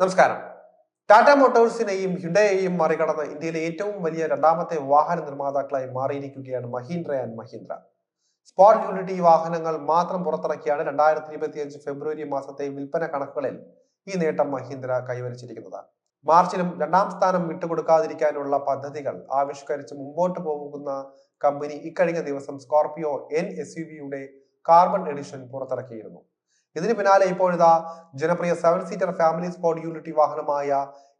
നമസ്കാരം. ടാറ്റ മോട്ടോഴ്സിനെയും ഹിഡയെയും മറികടന്ന് ഇന്ത്യയിലെ ഏറ്റവും വലിയ രണ്ടാമത്തെ വാഹന നിർമ്മാതാക്കളായി മാറിയിരിക്കുകയാണ് മഹീന്ദ്ര ആൻഡ് മഹീന്ദ്ര. സ്പോട്ട് യൂണിറ്റി വാഹനങ്ങൾ മാത്രം പുറത്തിറക്കിയാണ് രണ്ടായിരത്തി ഇരുപത്തിയഞ്ച് ഫെബ്രുവരി മാസത്തെ വിൽപ്പന കണക്കുകളിൽ ഈ നേട്ടം മഹീന്ദ്ര കൈവരിച്ചിരിക്കുന്നത്. മാർച്ചിലും രണ്ടാം സ്ഥാനം വിട്ടുകൊടുക്കാതിരിക്കാനുള്ള പദ്ധതികൾ ആവിഷ്കരിച്ച് മുമ്പോട്ട് പോകുന്ന കമ്പനി ഇക്കഴിഞ്ഞ ദിവസം സ്കോർപിയോ എൻ എസ് യു വിയുടെ കാർബൺ എഡിഷൻ പുറത്തിറക്കിയിരുന്നു. ഇതിന് പിന്നാലെ ഇപ്പോഴിതാ ജനപ്രിയ സെവൻ സീറ്റർ ഫാമിലി സ്പോർട് യൂണിറ്റി വാഹനമായ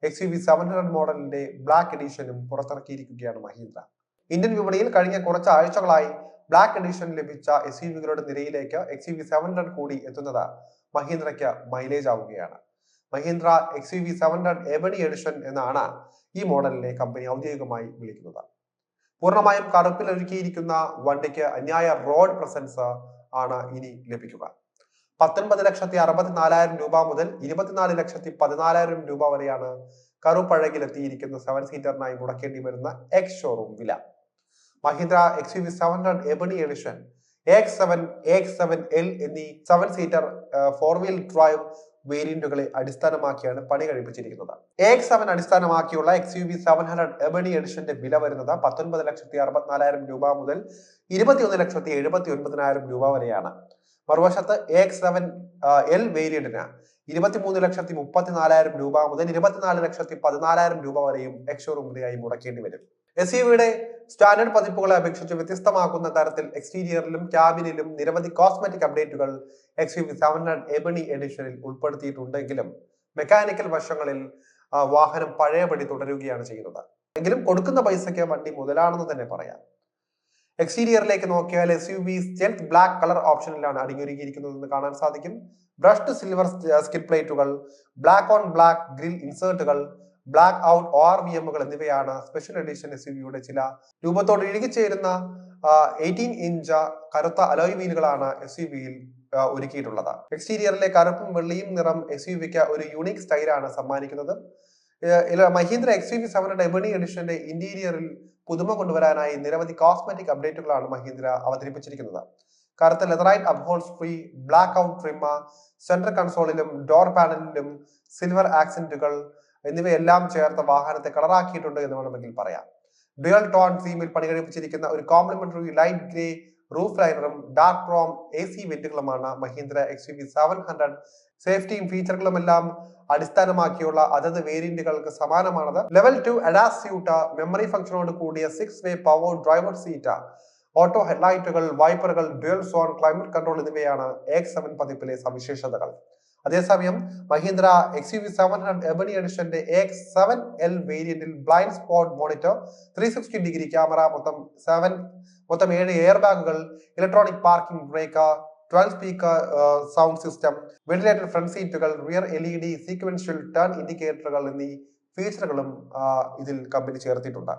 X U V seven hundred മോഡലിന്റെ ബ്ലാക്ക് എഡിഷനും പുറത്തിറക്കിയിരിക്കുകയാണ് മഹീന്ദ്ര. ഇന്ത്യൻ വിപണിയിൽ കഴിഞ്ഞ കുറച്ച് ആഴ്ചകളായി ബ്ലാക്ക് എഡിഷൻ ലഭിച്ച എസ് യു വികളുടെ നിരയിലേക്ക് X U V seven hundred കൂടി എത്തുന്നത് മഹീന്ദ്രയ്ക്ക് മൈലേജ് ആവുകയാണ്. Mahindra X U V seven hundred ebony edition എന്നാണ് ഈ മോഡലിനെ കമ്പനി ഔദ്യോഗികമായി വിളിക്കുന്നത്. പൂർണമായും കറുപ്പിൽ ഒരുക്കിയിരിക്കുന്ന വണ്ടിക്ക് അന്യായ റോഡ് പ്രസൻസ് ആണ് ഇനി ലഭിക്കുക. പത്തൊൻപത് ലക്ഷത്തി അറുപത്തിനാലായിരം രൂപ മുതൽ ഇരുപത്തിനാല് ലക്ഷത്തി പതിനാലായിരം രൂപ വരെയാണ് കറുപ്പഴകിൽ എത്തിയിരിക്കുന്ന സെവൻ സീറ്ററിനായി മുടക്കേണ്ടി വരുന്ന എക്സ് ഷോറൂം വില. Mahindra X U V seven hundred ebony edition X seven X seven L എന്നീ seven seater four wheel drive വേരിയന്റുകളെ അടിസ്ഥാനമാക്കിയാണ് പണി കഴിപ്പിച്ചിരിക്കുന്നത്. എക്സ് സെവൻ അടിസ്ഥാനമാക്കിയുള്ള X U V seven hundred ebony എഡിഷന്റെ വില വരുന്നത് പത്തൊൻപത് ലക്ഷത്തി അറുപത്തിനാലായിരം രൂപ മുതൽ ഇരുപത്തിയൊന്ന് ലക്ഷത്തി എഴുപത്തി ഒൻപതിനായിരം രൂപ വരെയാണ്. മറുവശത്ത് എക്സ് സെവൻ എൽ വേരിയന്റിന് ഇരുപത്തിമൂന്ന് ലക്ഷത്തി മുപ്പത്തിനാലായിരം രൂപ മുതൽ ഇരുപത്തിനാല് ലക്ഷത്തി പതിനാലായിരം രൂപ വരെയും എക്സ് എക്സ്ഷോറൂമിനായി മുടക്കേണ്ടി വരും. എസ് യുടെ സ്റ്റാൻഡേർഡ് പതിപ്പുകളെ അപേക്ഷിച്ച് വ്യത്യസ്തമാക്കുന്ന തരത്തിൽ എക്സ്റ്റീരിയറിലും ക്യാബിനിലും നിരവധി കോസ്മെറ്റിക് അപ്ഡേറ്റുകൾ X U V seven hundred ebony എഡിഷനിൽ ഉൾപ്പെടുത്തിയിട്ടുണ്ടെങ്കിലും മെക്കാനിക്കൽ വശങ്ങളിൽ വാഹനം പഴയപടി തുടരുകയാണ് ചെയ്യുന്നത്. എങ്കിലും കൊടുക്കുന്ന പൈസയ്ക്ക് വണ്ടി മുതലാണെന്ന് തന്നെ പറയാം. എക്സ്റ്റീരിയറിലേക്ക് നോക്കിയാൽ S U V stealth black colour ഓപ്ഷനിലാണ് അടിഞ്ഞൊരുങ്ങിയിരിക്കുന്നതെന്ന് കാണാൻ സാധിക്കും. ബ്രഷ്ഡ് സിൽവർ സ്കിൽ പ്ലേറ്റുകൾ black on black grill ഇൻസേർട്ടുകൾ black out O R V എമ്മുകൾ എന്നിവയാണ് സ്പെഷ്യൽ എഡിഷൻ എസ് യുടെ ചില രൂപത്തോട് ഇഴുകിച്ചേരുന്ന എയ്റ്റീൻ ഇഞ്ച് കറുത്ത അലോയ് വീലുകളാണ് എസ് യു വിയിൽ ഒരുക്കിയിട്ടുള്ളത്. എക്സ്റ്റീരിയറിലെ കറുപ്പും വെള്ളിയും നിറം എസ് യു വിക്ക് ഒരു യൂണിക് സ്റ്റൈലാണ് സമ്മാനിക്കുന്നത്. Mahindra X U V seven ebony എഡിഷന്റെ ഇന്റീരിയറിൽ പുതുമ കൊണ്ടുവരാനായി നിരവധി കോസ്മെറ്റിക് അപ്ഡേറ്റുകളാണ് മഹീന്ദ്ര അവതരിപ്പിച്ചിരിക്കുന്നത്. കറുത്ത leatherette upholstery free black out trim central കൺസോളിലും door പാനലിലും സിൽവർ ആക്സെന്റുകൾ എന്നിവയെല്ലാം ചേർത്ത വാഹനത്തെ കളറാക്കിയിട്ടുണ്ട് എന്ന് വേണമെങ്കിൽ പറയാം. ഡ്യുവൽ ടോൺ തീമിൽ പണികഴിപ്പിച്ചിരിക്കുന്ന ഒരു കോംപ്ലിമെന്ററി ലൈറ്റ് ഗ്രേ റൂഫ് ലൈനറും dark chrome A C വെന്റുകളുമാണ് Mahindra X V seven hundred സേഫ്റ്റിയും ഫീച്ചറുകളും എല്ലാം അടിസ്ഥാനമാക്കിയുള്ള അതത് വേരിയന്റുകൾക്ക് സമാനമാണത്. Level two ADAS suite memory ഫംഗ്ഷനോട് കൂടിയ six way power driver seat auto ഹെഡ്ലൈറ്റുകൾ വൈപ്പറുകൾ ഡ്യുവൽ സോൺ ക്ലൈമറ്റ് കൺട്രോൾ എന്നിവയാണ് എക്സ് സെവൻ പതിപ്പിലെ സവിശേഷതകൾ. അതേസമയം Mahindra X U V seven hundred ebony എഡിഷന്റെ X seven L വേരിയന്റിൽ blind spot monitor three sixty degree camera മൊത്തം seven മൊത്തം ഏഴ് എയർ ബാഗുകൾ electronic parking brake twelve speaker sound system ventilated front സീറ്റുകൾ rear L E D sequential turn ഇൻഡിക്കേറ്ററുകൾ എന്നീ ഫീച്ചറുകളും ഇതിൽ company ചേർത്തിട്ടുണ്ട്.